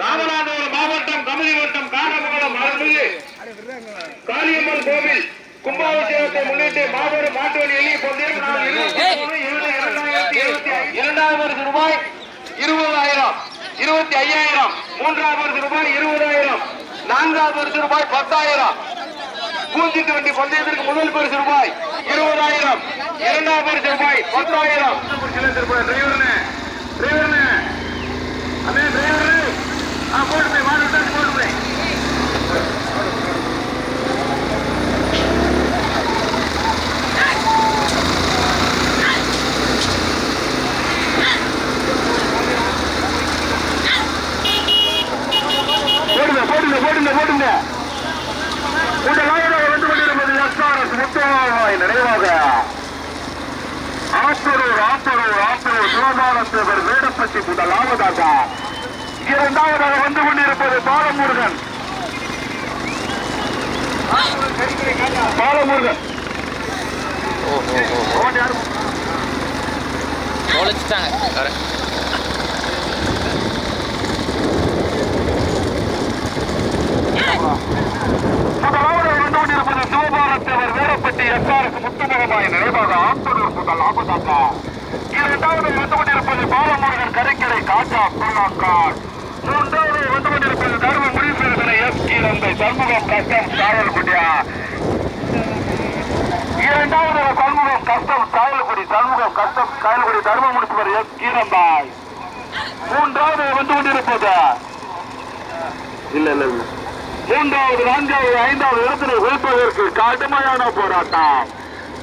ராமநாதபுரம் மாவட்டம் கமலி வட்டம் காரமங்கலம் அருள்மிகு. காளியம்மன் கோவில் கும்பாபிஷேகத்தை முன்னிட்டு மாபெரும் மாட்டு வண்டி எளிய பந்தயம். இரண்டாவது பரிசு ரூபாய் இருபதாயிரம் இருபத்தி ஐயாயிரம். மூன்றாவது ரூபாய் இருபதாயிரம். நான்காவது ரூபாய் பத்தாயிரம். பூஞ்சிட்டு வண்டி பந்தயத்திற்கு முதல் பரிசு ரூபாய் இருபதாயிரம். இரண்டாம் பரிசு ரூபாய் பத்தாயிரம். டிரைவர்னு டிரைவர்னு அதே டிரைவரு ஆ போட்டு போய் வாங்க போட்டு போய் போடுங்க போடுங்க போடுங்க போடுங்க கூட்டமாக வந்து கொண்டிருப்பது எஸ்ஆர்எஸ் முத்துவாய் நினைவாக ஆத்தூர் ஆத்தூர் ஆத்தூர் சிவபாலத்தேவர் வேடப்பட்டி முதலாவதாக இரண்டாவதாக வந்து கொண்டிருப்பது பாலமுருகன் பாலமுருகன்? தொலைச்சிட்டாங்க வர முதலாவதாக வந்து கொண்டிருப்பது சிவபாலத்தேவர் வேடப்பட்டி எஸ்ஆர்எஸ் முத்துமுகமாய் நினைவாக ஆத்தூர் முதலாவதாக இரண்டாவது வந்து கொண்டிருப்பது பாலமுருகன் கரைக்கரை காஜா பூனாக்கார் மூன்றாவது வந்து கொண்டிருப்பது தர்ம முடிவு எஸ் கீழந்தை சண்முகம் கஷ்டம் சாரல்குடியா இரண்டாவது சண்முகம் கஷ்டம் காயல்குடி சண்முகம் கஷ்டம் காயல்குடி தர்ம முடிப்பவர் எஸ் கீரம்பாய். மூன்றாவது வந்து கொண்டிருப்பது. இல்ல இல்ல இல்ல. மூன்றாவது நான்காவது ஐந்தாவது இடத்துல வைப்பதற்கு கடுமையான போராட்டம்.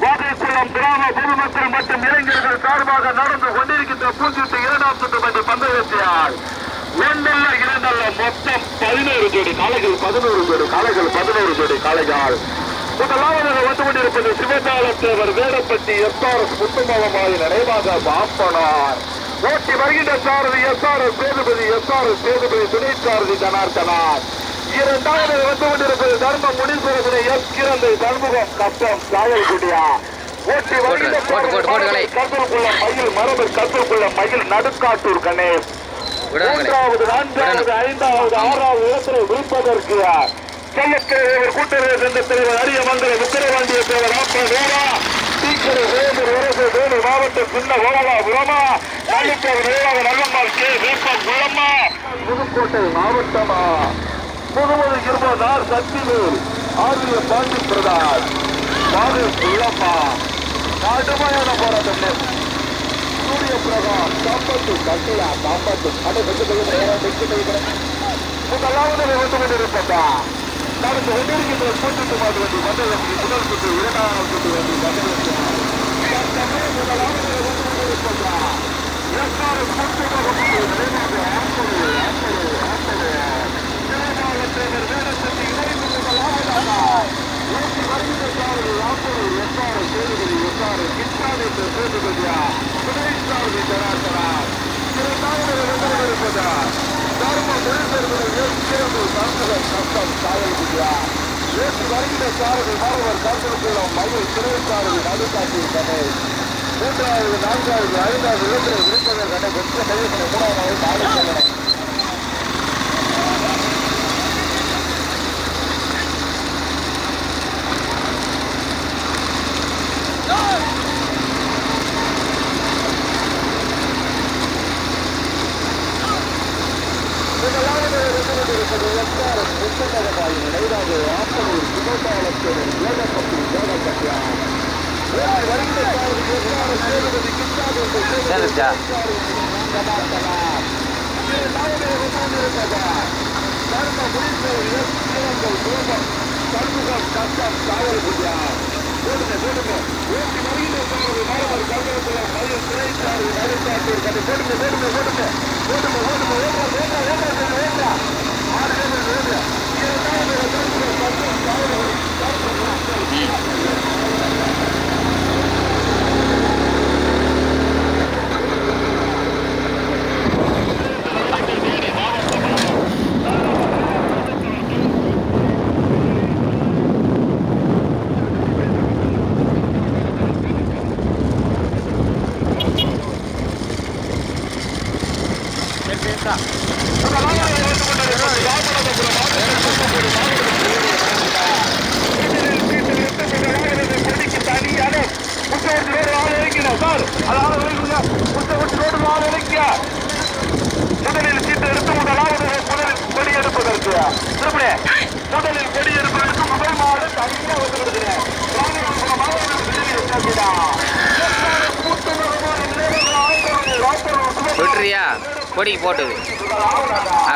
கோதைக்குளம் கிராம பொதுமக்கள் மற்றும் இளைஞர்கள் சார்பாக நடந்து கொண்டிருக்கின்ற பூஞ்சிட்டு இரண்டாம் சுற்று பற்றி பந்தயத்தியால் ஒன்றல்ல இரண்டல்ல மொத்தம் பதினோரு ஜோடி காளைகள் பதினோரு ஜோடி காளைகள் பதினோரு ஜோடி காளைகள். முதலாவதாக வந்து கொண்டிருப்பது சிவபாலத்தேவர் வேடப்பட்டி எஸ்ஆர்எஸ் முத்துமாவமாய் நினைவாக பாப்பனார் ஓட்டி வருகின்ற சாரதி எஸ்ஆர்எஸ் சேதுபதி எஸ்ஆர்எஸ் சேதுபதி துணை சாரதி ஜனார்த்தனார். இரண்டாவது வந்து கொண்டிருப்பது தர்ம முனீஸ்வரபுரி எஸ் கிரந்தை சண்முகம் கஷ்டம் காயல்குடியா ஓட்டி வருகின்ற. கத்தல்குள்ள மயில் மரபு கத்தல்குள்ள மயில் நடுக்காட்டூர் கணேஷ். மூன்றாவது நான்காவது ஐந்தாவது ஆறாவது இடத்துல விருப்பதற்கு செல்லத்தலைவர் கூட்டுறவு சங்க தலைவர் அரியமங்கல விக்கிரவாண்டிய தலைவர் ஆப்ப வேளா சீக்கிர வேலூர் அரசு வேலூர் மாவட்டம் சின்ன ஓலா உலமா நல்லிக்கர் வேளாக நல்லம்மாள் கே வேப்பம் குளமா புதுக்கோட்டை மாவட்டமா முகமது இருபதார் சக்திவேல் ஆரிய பாண்டி பிரதாஸ் பாரு குளமா கடுமையான போராட்டம் சூரிய பிரகாஷ் காப்பாற்று கட்டிலா காப்பாற்று அதை வெற்றி கொள்கிற முதலாவது வந்து கொண்டிருப்பதா நடந்து கொண்டிருக்கின்ற கூட்டத்து மாட்டு வண்டி மண்டலத்தில் முதல் சுற்று இரண்டாம் சுற்று வண்டி மண்டலத்தில் முதலாவது தர்ம முழுசர்கள் ஏற்கிறது சண்முகம் கஷ்டம் சாயல் குடியா ஏற்றி வருகிற சாரதி மாணவர் கருத்துக்குள்ளம் மயில் சிறை சாரதி நடுக்காட்சி மூன்றாவது நான்காவது ஐந்தாவது இடத்தில் இருப்பதற்கான கடை வெற்ற மூணாவது ஆலோசனை முதலாவது எஸ்ஆர்எஸ் புத்தகமாய் நினைவாக ஆப்பனூர் சிவபாலத்தேவர் வேடப்பட்டி வேடப்பட்டியா வருகிற சாரதி எஸ்ஆர்எஸ் சேதுபதி கிட்டாதி சேர்ந்துச்சா? சண்முகம் கஷ்டம் காவல் குடியா போடுங்க போடுங்க ஓட்டி வருகின்ற சாரதி மாணவர் கல்வியத்தில் மயில் சிறைச்சாரதி நடுக்காட்டூர் கதை போடுங்க போடுங்க போடுங்க போடுங்க போடுங்க ஓடுறா ஓடுறா ஓடுறா ஓடுறா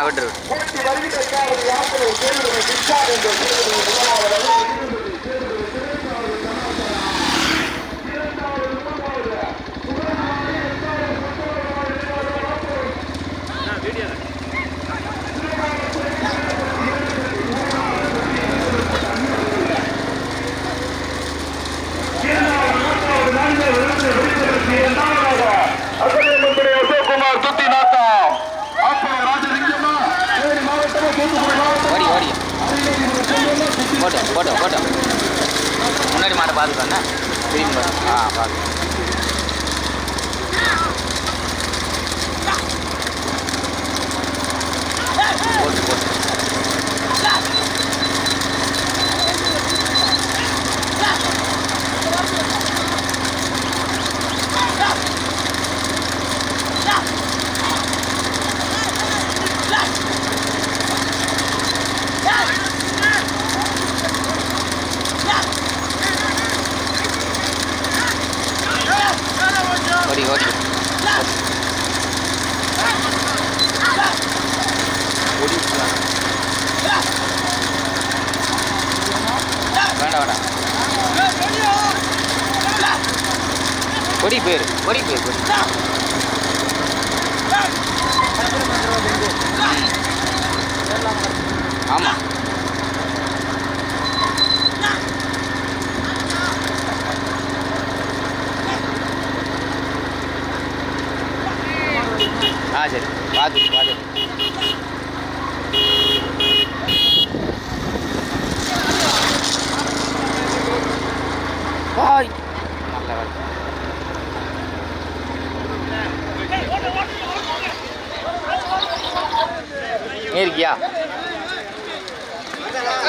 விட்டுரு பார்த்துக்கோங்க க்ளீன் பண்ண ஆ பார்த்து ஆமாம் ஆ சரி. பார்த்து பார்த்து பாய். நல்ல வேலை. இருக்கியா?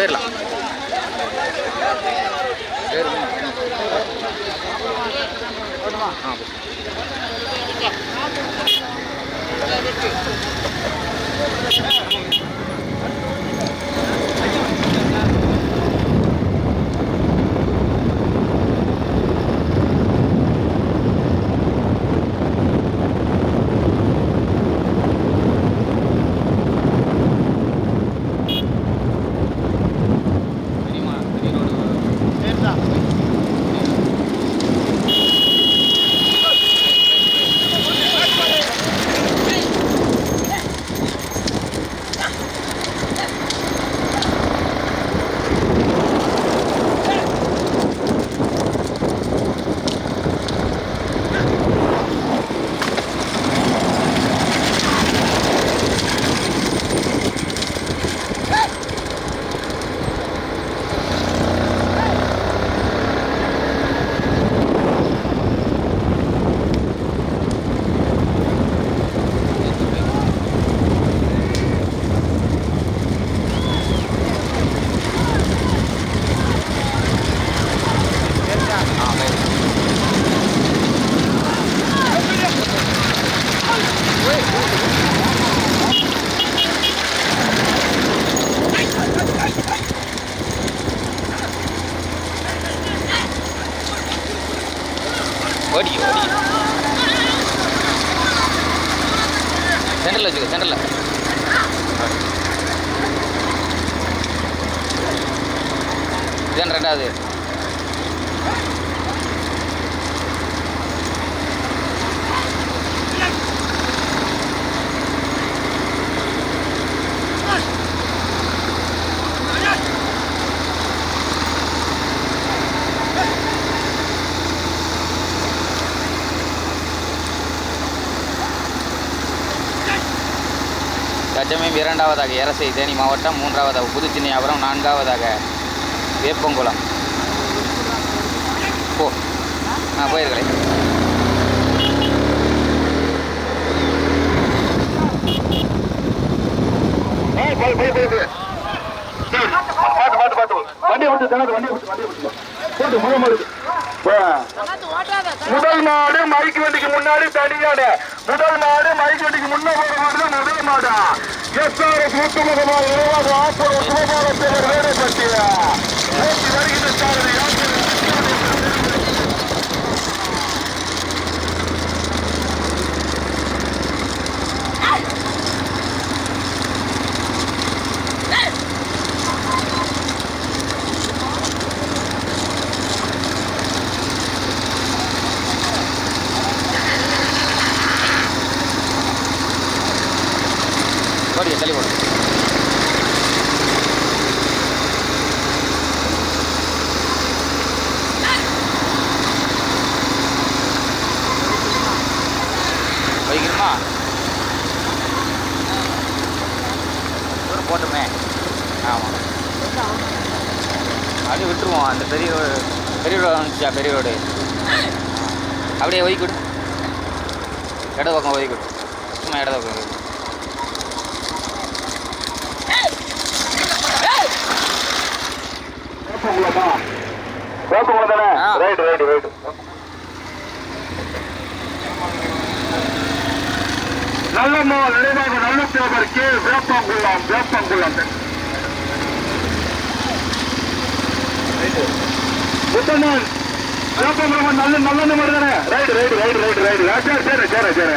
போயிடலாம் ஆ சென்டரில் வச்சுக்க சென்டரில். இதான் ரெண்டாவது. தஜமீம் இரண்டாவதாக எரசை தேனி மாவட்டம் மூன்றாவதாக புதுச்சின்னியாபுரம் நான்காவதாக வேப்பங்குளம். போ. ஆ போயிருக்கலை வண்டி போய், வண்டி வண்டி போட்டு, முத மாடு. முதல் மாடு மைக்கு வண்டிக்கு முன்னாடி தனியான. முதல் மாடு மைக்கு வண்டிக்கு முன்ன போற மாடு தான் முதல் மாடா. எஸ்ஆர்எஸ் முத்துமுகமாக உருவாக ஆப்போம் சுகமானத்தவர் வேலை பற்றியா வருகின்ற சாரதி போடி தள்ளி போடு வைக்கணுமா தூரம் போட்டுமே. ஆமாம் அப்படியே விட்டுருவோம். அந்த பெரிய ரோடு பெரிய ரோடு வந்துச்சா பெரிய ரோடு? அப்படியே ஒதுக்கிவிடு இட பக்கம் ஒதுக்கிவிடு சும்மா இட பக்கம் ஒதுக்கிவிடு. வேப்பங்குளமா வேப்பங்குளம் தானே ஆ. ரைட் ரைட் ரைட் நல்லம்மா நினைவாக நல்ல தேவர் கே. வேப்பங்குளம் வேப்பங்குளம். புத்தனான் வேப்பங்குளம் நல்ல நல்ல நம்பர் தானே? Right right right right right சரி சரி சரி சரி.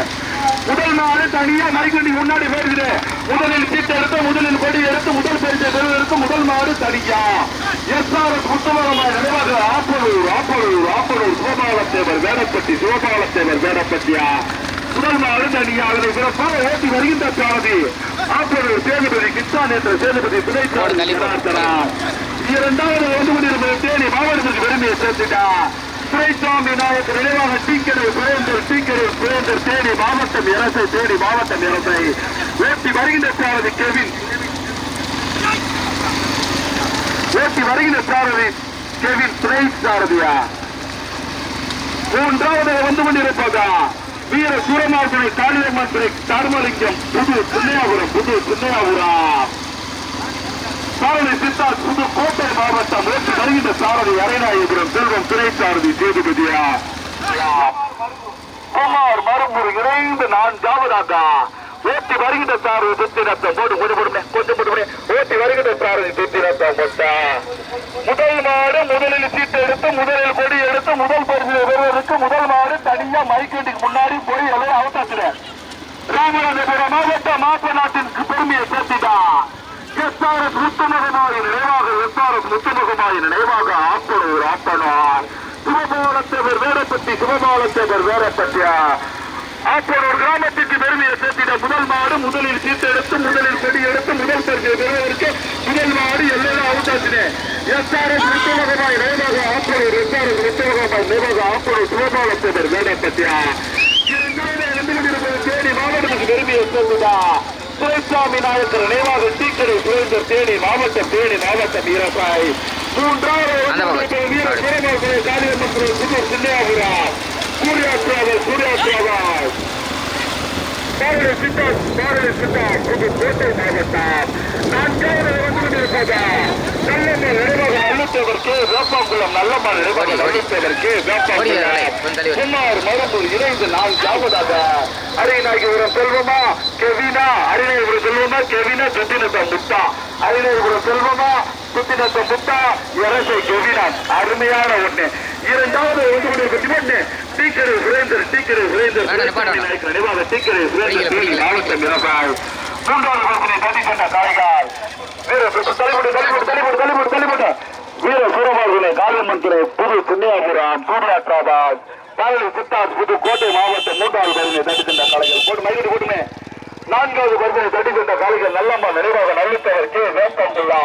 முதல் நாள் தனியா மைக்கண்டி முன்னாடி போயிருக்குது. முதலில் சீட்டு எடுத்து முதலில் கொடி எடுத்து முதல் பரிசை பெறுவதற்கு முதல் மாடு தனியா. எஸ்ஆர்எஸ் முத்துவரமாய் நினைவாக ஆப்பலூர் ஆப்பலூர் ஆப்பலூர் சிவபாலத்தேவர் வேடப்பட்டி சிவபாலத்தேவர் வேடப்பட்டியா. முதல் மாடு தனியா. அதனை சிறப்பாக ஓட்டி வருகின்ற சாரதி ஆப்பலூர் சேதுபதி கிருஷ்ணன் என்ற சேதுபதி. பிணைத்தார் இரண்டாவது வந்து கொண்டிருப்பது தேனி மாவட்டத்திற்கு பெருமையை சேர்த்துட்டா. துரைசாமி நாயக்கர் நினைவாக டீக்கரை சுரேந்தர் டீக்கரை சுரேந்தர் தேனி மாவட்டம் இரசை தேனி மாவட்டம் இரசை ஓட்டி வருகின்ற சாரதி கெவின். ஓட்டி வருகின்ற சாரதி கெவின் துரை சாரதியா மூன்றாவது வந்து கொண்டிருப்பதா? வீர சூரமார்பனை காளியம்மன் துறை தர்மலிங்கம் புது சின்னையாபுரம் புது சின்னையாபுரம் சாரதி சித்தார் புதுக்கோட்டை மாவட்டம் நேற்று வருகின்ற சாரதி அரைநாயபுரம் செல்வம் துணை சாரதி சேதுபதியா குமார் மரும்பூர் இணைந்து ஜாவதாக்கா ஓட்டி வருகின்ற சாரதி சுத்திரத்தம். போட்டு கொஞ்சம் போடுமே கொஞ்சம் போடுமே ஓட்டி வருகின்ற சாரதி சுத்திரத்தம் போட்டா. முதல் மாடு முதலில் சீட்டு எடுத்து முதலில் கொடி எடுத்து முதல் பரிசு பெறுவதற்கு முதல் மாடு தனியா மைக்கேட்டுக்கு முன்னாடி போய் எல்லாம் அவதாச்சுல ராமநாதபுரம் மாவட்ட மாற்ற நாட்டின் பெருமையை சேர்த்துட்டா. எஸ்ஆர்எஸ் முத்துமுகமாய் நினைவாக எஸ்ஆர்எஸ் முத்துமுகமாய் நினைவாக ஆப்பனூர் ஆப்பனார் சிவபாலத்தேவர் வேடப்பட்டி சிவபாலத்தேவர் வேடப்பட்டியா? ஆப்பனூர் கிராமத்திற்கு பெருமையை சேர்த்திட முதல் மாடு முதலில் சீட்டெடுத்து முதலில் கொடி எடுத்து முதல் பரிசை பெறுவதற்கு முதல் மாடு எல்லாம் அவுட்டாச்சுனே எஸ்ஆர்எஸ் முத்துமுகமாய் நினைவாக ஆப்பனூர் எஸ்ஆர்எஸ் முத்துமுகமாய் நினைவாக ஆப்பனூர் சிவபாலத்தேவர் வேடப்பட்டியா? இரண்டாவது இருந்து கொண்டிருப்பது மாவட்டத்துக்கு பெருமையை சேர்த்துடா துரைசாமி நாயக்கர் நினைவாக டீக்கடை சுரேந்தர் தேனி மாவட்டம் தேனி மாவட்டம் வீரசாய் மூன்றாவது அந்த பக்கம். வீர சுரமாக்குறை காளியம்மன் புதூர் சின்னையாபுரா சூர்யா டிராவல் சூர்யா டிராவல் பாரதி பாரதி கோட்டை மாவட்டம். நான்காவது வந்து கொண்டிருப்பதா நல்லம்மா நினைவாக நல்லத்தேவருக்கு வேப்பாங்குளம் நல்லம்மா நினைவாக வேப்பாங்குளம் சுமார் இணைந்து நான்காவதாக செல்வமா கெவினா அரியநாயகபுரம் செல்வமா கெவினா சுத்தினத்த முத்தா அரியநாயகபுரம் செல்வமா சுத்தினத்த முத்தா இரசை கெவினா அருமையான ஒண்ணு இரண்டாவது ஒன்று கொண்டிருக்க ஒண்ணு டீக்கரை சுரேந்தர் டீக்கரை சுரேந்தர் நினைவாக டீக்கரை சுரேந்தர் மாவட்டம் மூன்றாவது பகுதியை தட்டி சென்ற காய்கால் வீர தலைமுடி தலைமுடி தலைமுடி தலைமுடி தலைமுடி வீர சூரமார்களை காளியம்மன் துறை புது புண்ணியாபுரம் சூர்யா டிராபாஸ் சித்தாத் புது கோட்டை மாவட்டம் மூன்றாவது பகுதியை தட்டி சென்ற காலைகள் போட்டு மைக்கிட்டு போட்டுமே நான்காவது பகுதியை தட்டி சென்ற காலைகள் நல்லம்மா நினைவாக நல்லத்தவர் கே. வேப்பங்குள்ளா